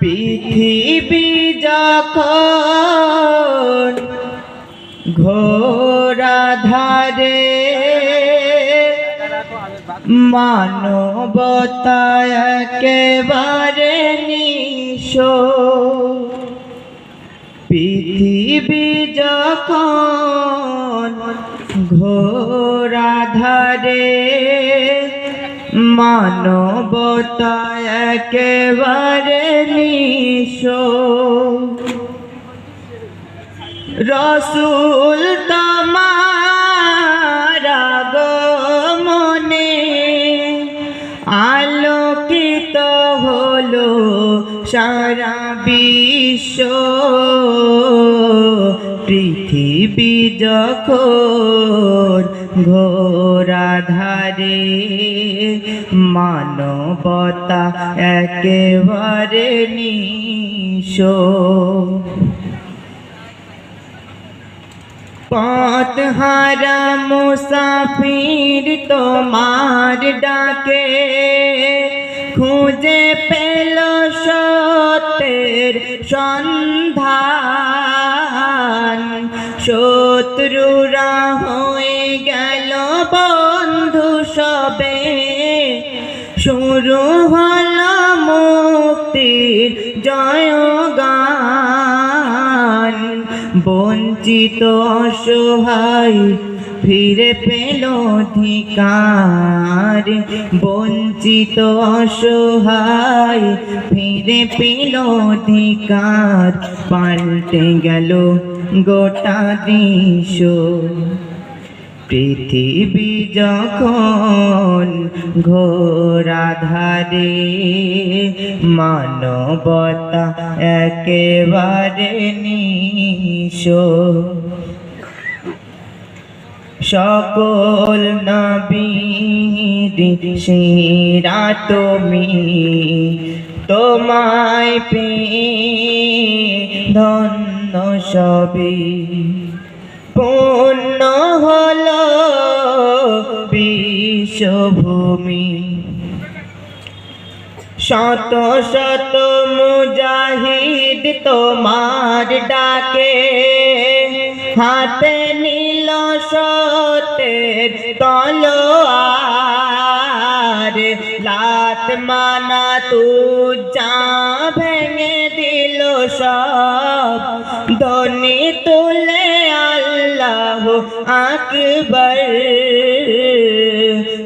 পৃথিবী যখন ঘোরা ধারে মানবতা একেবারে নিশ পৃথিবী যখন ঘোরা ধারে মানবতা একেবারে নিশ রসুল তোমার মনে আলোকিত হলো সারা বিশ্ব। পৃথিবী যখন ঘোরা ধারে মানবতা একেবারে নিশ পথ হারা মুসাফির তোমার ডাকে, খুঁজে পেল সত্যের সন্ধান। শত্রুরা হয়ে সবে শুরু হলো মুক্তির জয়গান। বঞ্চিত অসহায় ফিরে পেল অধিকার। বঞ্চিত অসহায় ফিরে পেল অধিকার। পাল্টে গেল গোটা দৃশ্য। পৃথিবী যখন ঘোরা ধারে মানবতা একেবারে নিশ সকল নবীর সেরা তুমি, তোমায় পে ধন্য সবে। পূর্ণ হল বিশ্বভূমি শত শত মুজাহিদ তোমার ডাকে, হাতে নীল সতের তলোয়ার। লাত মানা তু যা ভেঙে দিল সব ধনি তুলে আকবর।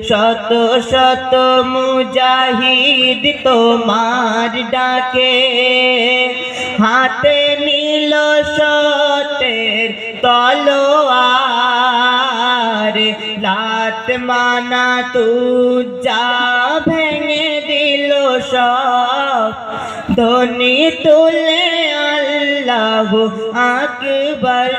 শত শত মুজাহিদ তোমার ডাকে। হাতে নীল সতের তলোয়ার। লাত মানা তু যা ভেঙে দিল সব। ধনি তুলে আল্লাহ আকবর।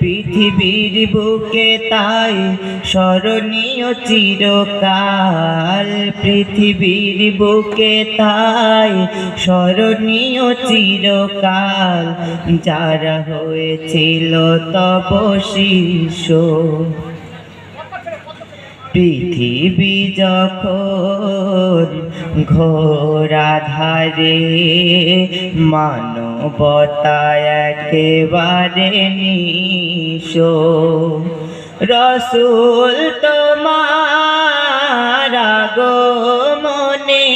পৃথিবীর বুকে তাই স্মরণীয় চিরকাল। পৃথিবীর বুকে তাই স্মরণীয় চিরকাল। যারা হয়েছিল তপ শিশু পৃথিবী যখন ঘোরা ধারে মানবতা একেবারে নিশ রসুল তোমার মনে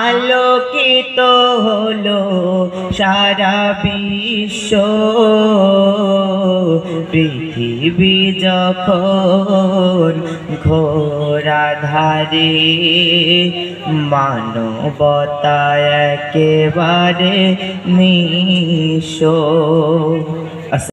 আলোকিত হলো সারা বিশ্ব। পৃথিবী যখন ঘোরা ধারে মানবতা একেবারে নিশ